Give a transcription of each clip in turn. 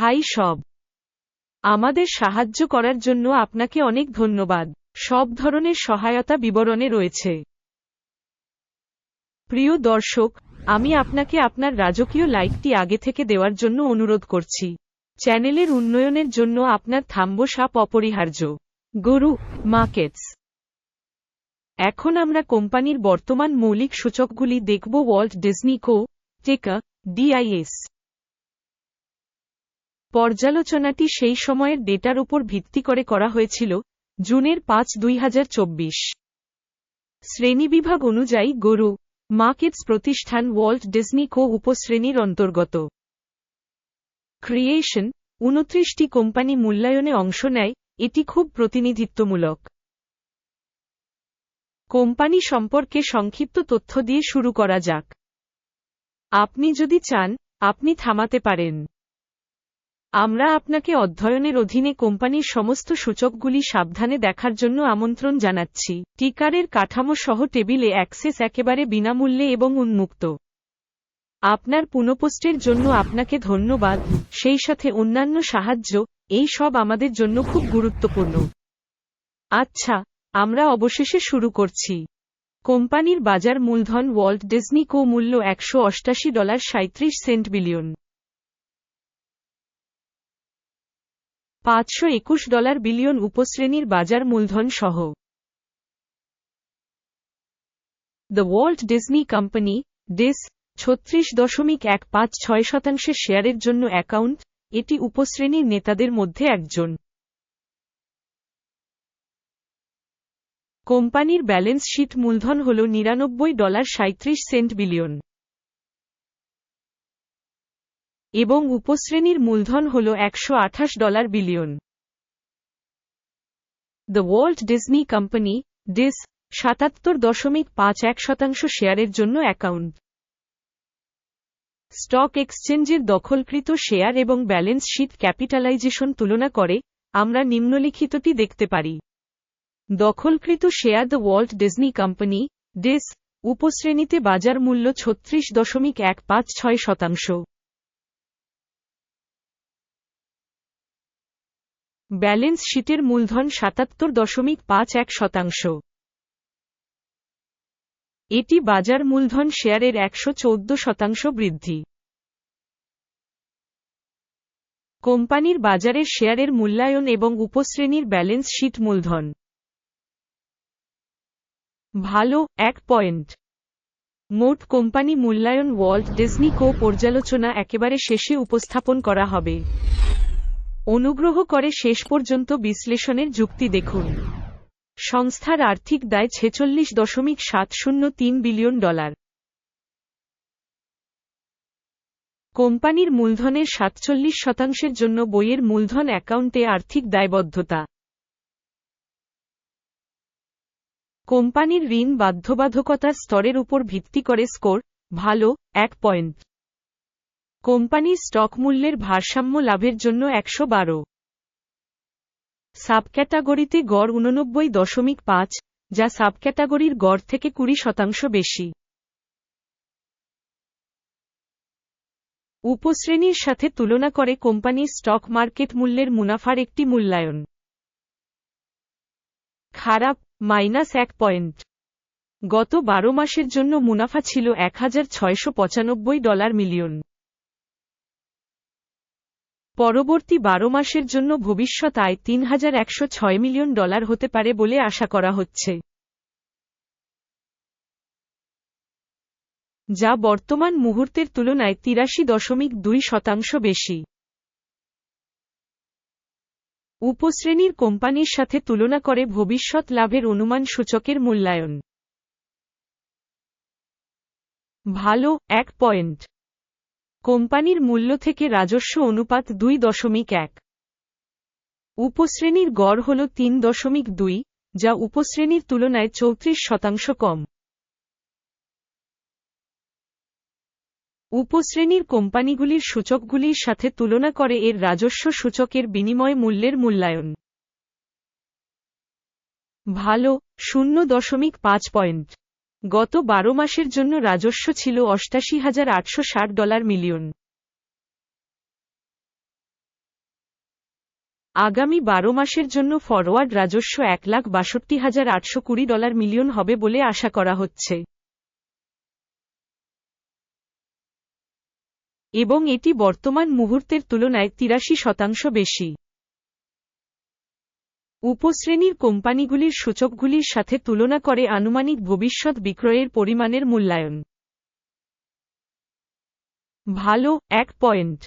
High সব। আমাদের সাহায্য করার জন্য আপনাকে অনেক ধন্যবাদ। সব ধরনের সহায়তা বিবরণে রয়েছে। প্রিয় দর্শক, আমি আপনাকে আপনার রাজকীয় লাইকটি আগে থেকে দেওয়ার জন্য অনুরোধ করছি। চ্যানেলের উন্নয়নের জন্য আপনার থাম্ব সাপ অপরিহার্য। গরু, মার্কেটস। এখন আমরা কোম্পানির বর্তমান মৌলিক সূচকগুলি দেখব। ওয়াল্ট ডিজনি কো, টেকা, ডিআইএস। পর্যালোচনাটি সেই সময়ের ডেটার উপর ভিত্তি করে করা হয়েছিল, জুনের পাঁচ, দুই হাজার চব্বিশ। শ্রেণীবিভাগ অনুযায়ী গরু, মার্কেটস প্রতিষ্ঠান ওয়াল্ট ডিজনি কো উপশ্রেণীর অন্তর্গত। ক্রিয়েশন, উনত্রিশটি কোম্পানি মূল্যায়নে অংশ নেয়, এটি খুব প্রতিনিধিত্বমূলক। কোম্পানি সম্পর্কে সংক্ষিপ্ত তথ্য দিয়ে শুরু করা যাক। আপনি যদি চান, আপনি থামাতে পারেন। আমরা আপনাকে অধ্যয়নের অধীনে কোম্পানির সমস্ত সূচকগুলি সাবধানে দেখার জন্য আমন্ত্রণ জানাচ্ছি। টিকারের কাঠামো সহ টেবিলে অ্যাক্সেস একেবারে বিনামূল্যে এবং উন্মুক্ত। আপনার পুনঃপোস্টের জন্য আপনাকে ধন্যবাদ। সেই সাথে অন্যান্য সাহায্য, এই সব আমাদের জন্য খুব গুরুত্বপূর্ণ। আচ্ছা আমরা অবশেষে শুরু করছি। কোম্পানির বাজার মূলধন ওয়াল্ট ডিজনি কো মূল্য একশো ডলার সাঁত্রিশ সেন্ট বিলিয়ন। পাঁচশো একুশ ডলার বিলিয়ন উপশ্রেণীর বাজার মূলধন সহ। The world Disney company DIS ছত্রিশ দশমিক এক পাঁচ ছয় শতাংশের শেয়ারের জন্য অ্যাকাউন্ট, এটি উপশ্রেণীর নেতাদের মধ্যে একজন। কোম্পানির ব্যালেন্স শিট মূলধন হল নিরানব্বই ডলার সাঁত্রিশ সেন্ট বিলিয়ন। এবং উপশ্রেণীর মূলধন হল একশো আঠাশ dollar billion. The world Disney company DIS সাতাত্তর দশমিক পাঁচ এক শতাংশ শেয়ারের জন্য অ্যাকাউন্ট। স্টক এক্সচেঞ্জের দখলকৃত শেয়ার এবং ব্যালেন্স শিট ক্যাপিটালাইজেশন তুলনা করে আমরা নিম্নলিখিতটি দেখতে পারি। দখলকৃত share the world Disney company DIS উপশ্রেণীতে বাজার মূল্য ছত্রিশ দশমিক এক পাঁচ ছয় শতাংশ। ব্যালেন্স শিটের মূলধন সাতাত্তর দশমিক পাঁচ এক শতাংশ। এটি বাজার মূলধন শেয়ারের একশো চৌদ্দ শতাংশ বৃদ্ধি। কোম্পানির বাজারের শেয়ারের মূল্যায়ন এবং উপশ্রেণীর ব্যালেন্স শীট মূলধন। ভালো, এক পয়েন্ট। মোট কোম্পানি মূল্যায়ন ওয়াল্ট ডিজনি কো পর্যালোচনা একেবারে শেষে উপস্থাপন করা হবে। অনুগ্রহ করে শেষ পর্যন্ত বিশ্লেষণের যুক্তি দেখুন। সংস্থার আর্থিক দায় ছেচল্লিশ দশমিক সাত শূন্য তিন বিলিয়ন ডলার। কোম্পানির মূলধনের সাতচল্লিশ শতাংশের জন্য বইয়ের মূলধন অ্যাকাউন্টে আর্থিক দায়বদ্ধতা। কোম্পানির ঋণ বাধ্যবাধকতার স্তরের উপর ভিত্তি করে স্কোর, ভালো, এক পয়েন্ট। কোম্পানির স্টক মূল্যের ভারসাম্য লাভের জন্য একশো বারো। সাবক্যাটাগরিতে গড় উননব্বই দশমিক পাঁচ, যা সাবক্যাটাগরির গড় থেকে কুড়ি শতাংশ বেশি। উপশ্রেণীর সাথে তুলনা করে কোম্পানির স্টক মার্কেট মূল্যের মুনাফার একটি মূল্যায়ন। খারাপ, মাইনাস এক পয়েন্ট। গত বারো মাসের জন্য মুনাফা ছিল এক হাজার ছয়শো পঁচানব্বই ডলার মিলিয়ন। পরবর্তী বারো মাসের জন্য ভবিষ্যৎ আয় তিন হাজার একশো ছয় মিলিয়ন ডলার হতে পারে বলে আশা করা হচ্ছে। যা বর্তমান মুহূর্তের তুলনায় তিরাশি দশমিক দুই শতাংশ বেশি। উপশ্রেণীর কোম্পানির সাথে তুলনা করে ভবিষ্যৎ লাভের অনুমান সূচকের মূল্যায়ন। ভালো, এক পয়েন্ট। কোম্পানির মূল্য থেকে রাজস্ব অনুপাত দুই দশমিক এক। উপশ্রেণীর গড় হল তিন দশমিক দুই, যা উপশ্রেণীর তুলনায় চৌত্রিশ শতাংশ কম। উপশ্রেণীর কোম্পানিগুলির সূচকগুলির সাথে তুলনা করে এর রাজস্ব সূচকের বিনিময় মূল্যের মূল্যায়ন। ভালো, শূন্য দশমিক পাঁচ পয়েন্ট। গত বারো মাসের জন্য রাজস্ব ছিল অষ্টাশি হাজার আটশো ষাট ডলার মিলিয়ন। আগামী বারো মাসের জন্য ফরওয়ার্ড রাজস্ব এক লাখ বাষট্টি হাজার আটশো কুড়ি ডলার মিলিয়ন হবে বলে আশা করা হচ্ছে। এবং এটি বর্তমান মুহূর্তের তুলনায় তিরাশি শতাংশ বেশি। উপশ্রেণীর কোম্পানিগুলির সূচকগুলির সাথে তুলনা করে আনুমানিক ভবিষ্যৎ বিক্রয়ের পরিমাণের মূল্যায়ন। ভালো, এক পয়েন্ট।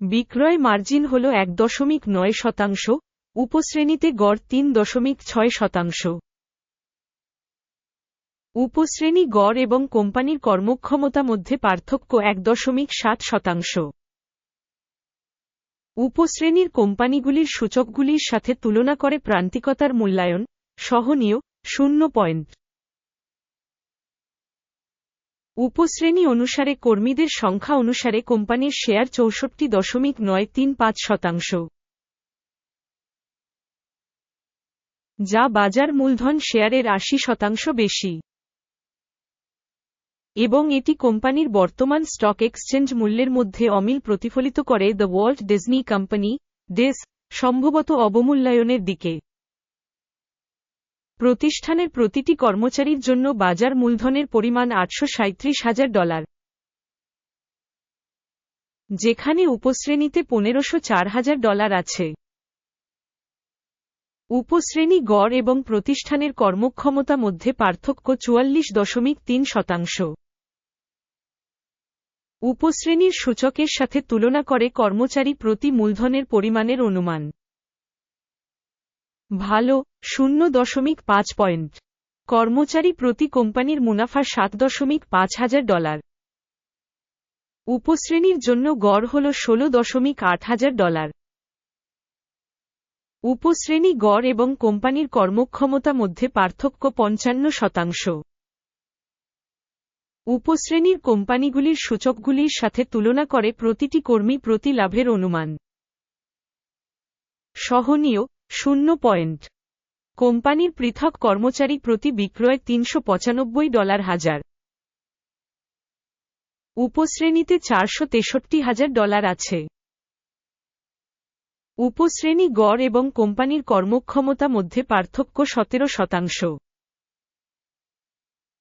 বিক্রয় মার্জিন হল এক দশমিক নয় শতাংশ, উপশ্রেণীতে গড় তিন দশমিক ছয় শতাংশ। উপশ্রেণী গড় এবং কোম্পানির কর্মক্ষমতা মধ্যে পার্থক্য এক দশমিক সাত শতাংশ। উপশ্রেণীর কোম্পানিগুলির সূচকগুলির সাথে তুলনা করে প্রান্তিকতার মূল্যায়ন, সহনীয়, শূন্য পয়েন্ট। উপশ্রেণী অনুসারে কর্মীদের সংখ্যা অনুসারে কোম্পানির শেয়ার চৌষট্টি দশমিক নয় তিন পাঁচ শতাংশ। যা বাজার মূলধন শেয়ারের আশি শতাংশ বেশি। এবং এটি কোম্পানির বর্তমান স্টক এক্সচেঞ্জ মূল্যের মধ্যে অমিল প্রতিফলিত করে দ্য ওয়ার্ল্ড ডিজনি কোম্পানি ডেস সম্ভবত অবমূল্যায়নের দিকে। প্রতিষ্ঠানের প্রতিটি কর্মচারীর জন্য বাজার মূলধনের পরিমাণ আটশো হাজার ডলার। যেখানে উপশ্রেণীতে পনেরোশো চার হাজার ডলার আছে। উপশ্রেণী গড় এবং প্রতিষ্ঠানের কর্মক্ষমতা মধ্যে পার্থক্য চুয়াল্লিশ দশমিক তিন শতাংশ। উপশ্রেণীর সূচকের সাথে তুলনা করে কর্মচারী প্রতি মূলধনের পরিমাণের অনুমান। ভালো, শূন্য দশমিক পাঁচ পয়েন্ট। কর্মচারী প্রতি কোম্পানির মুনাফা সাত দশমিক পাঁচ হাজার ডলার। উপশ্রেণীর জন্য গড় হল ষোলো দশমিক আট হাজার ডলার। উপশ্রেণী গড় এবং কোম্পানির কর্মক্ষমতা মধ্যে পার্থক্য পঞ্চান্ন শতাংশ। উপশ্রেণীর কোম্পানিগুলির সূচকগুলির সাথে তুলনা করে প্রতিটি কর্মী প্রতি লাভের অনুমান। সহনীয়, শূন্য পয়েন্ট। কোম্পানির পৃথক কর্মচারী প্রতি বিক্রয় তিনশো পঁচানব্বই ডলার হাজার। উপশ্রেণীতে চারশো তেষট্টি হাজার ডলার আছে। উপশ্রেণী গড় এবং কোম্পানির কর্মক্ষমতা মধ্যে পার্থক্য সতেরো শতাংশ।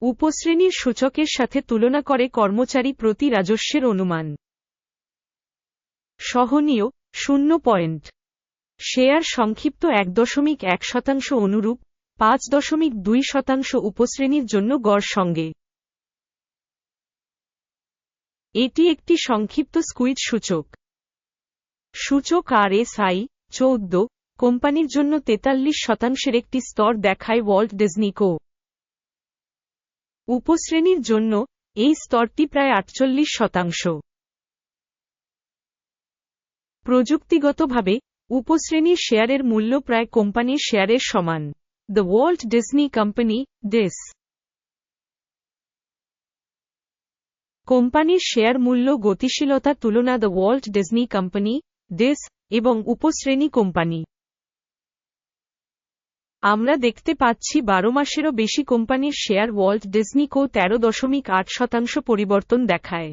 উপশ্রেণীর সূচকের সাথে তুলনা করে কর্মচারী প্রতি রাজস্বের অনুমান। সহনীয়, শূন্য পয়েন্ট। শেয়ার সংক্ষিপ্ত এক দশমিক এক শতাংশ অনুরূপ, পাঁচ দশমিক দুই শতাংশ উপশ্রেণীর জন্য গড় সঙ্গে। এটি একটি সংক্ষিপ্ত স্কুইজ সূচক। সূচক আর এস আই চৌদ্দ, কোম্পানির জন্য তেতাল্লিশ শতাংশের একটি স্তর দেখায় ওয়াল্ট ডিজনিকো। উপশ্রেণীর জন্য এই স্তরটি প্রায় আটচল্লিশ শতাংশ। প্রযুক্তিগতভাবে, উপশ্রেণীর শেয়ারের মূল্য প্রায় কোম্পানির শেয়ারের সমান। দ্য ওয়ার্ল্ড ডিসনি কোম্পানি ডেস কোম্পানির শেয়ার মূল্য গতিশীলতা তুলনা দ্য ওয়ার্ল্ড ডিজনি কোম্পানি ডেস এবং উপশ্রেণী কোম্পানি। আমরা দেখতে পাচ্ছি বারো মাসেরও বেশি কোম্পানির শেয়ার ওয়ার্ল্ড ডিজনি কো তেরো দশমিক আট শতাংশ পরিবর্তন দেখায়।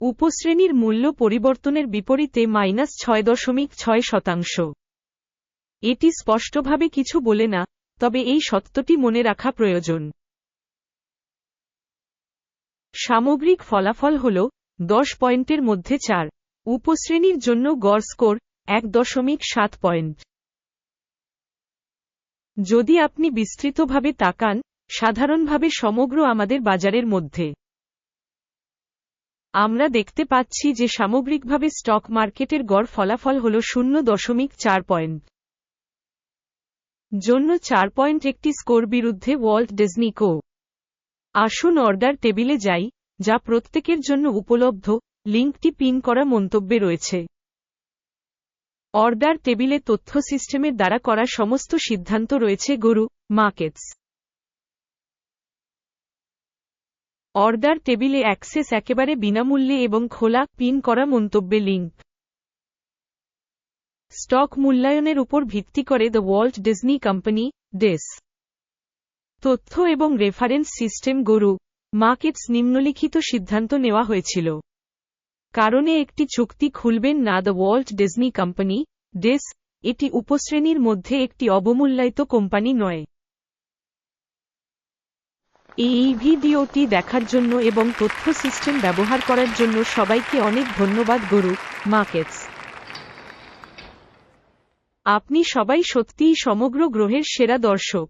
উপশ্রেণীর মূল্য পরিবর্তনের বিপরীতে মাইনাস ছয় দশমিক ছয় শতাংশ। এটি স্পষ্টভাবে কিছু বলে না, তবে এই সত্যটি মনে রাখা প্রয়োজন। সামগ্রিক ফলাফল হল দশ পয়েন্টের মধ্যে চার। উপশ্রেণীর জন্য গড় স্কোর এক দশমিক সাত পয়েন্ট। যদি আপনি বিস্তৃতভাবে তাকান, সাধারণভাবে সমগ্র আমাদের বাজারের মধ্যে আমরা দেখতে পাচ্ছি যে সামগ্রিকভাবে স্টক মার্কেটের গড় ফলাফল হল শূন্য দশমিক চার পয়েন্ট। জন্য চার পয়েন্ট একটি স্কোর বিরুদ্ধে ওয়ার্ল্ড ডিজনি কো। আসুন অর্ডার টেবিলে যাই, যা প্রত্যেকের জন্য উপলব্ধ, লিঙ্কটি পিন করা মন্তব্যে রয়েছে। অর্ডার টেবিলে তথ্য সিস্টেমের দ্বারা করা সমস্ত সিদ্ধান্ত রয়েছে, গরু, মার্কেটস। অর্ডার টেবিলে অ্যাক্সেস একেবারে বিনামূল্যে এবং খোলা, পিন করা মন্তব্যে লিঙ্ক। স্টক মূল্যায়নের উপর ভিত্তি করে দ্য ওয়ার্ল্ড ডিজনি কোম্পানি ডেস তথ্য এবং রেফারেন্স সিস্টেম, গরু, মার্কেটস নিম্নলিখিত সিদ্ধান্ত নেওয়া হয়েছিল। কারণে একটি চুক্তি খুলবেন না দ্য ওয়াল্ট ডিজনি কোম্পানি, ডেস, এটি উপশ্রেণীর মধ্যে একটি অবমূল্যায়িত কোম্পানি নয়। এই ভিডিওটি দেখার জন্য এবং তথ্য সিস্টেম ব্যবহার করার জন্য সবাইকে অনেক ধন্যবাদ, গরু মার্কেটস আপনি সবাই সত্যিই সমগ্র গ্রহের সেরা দর্শক।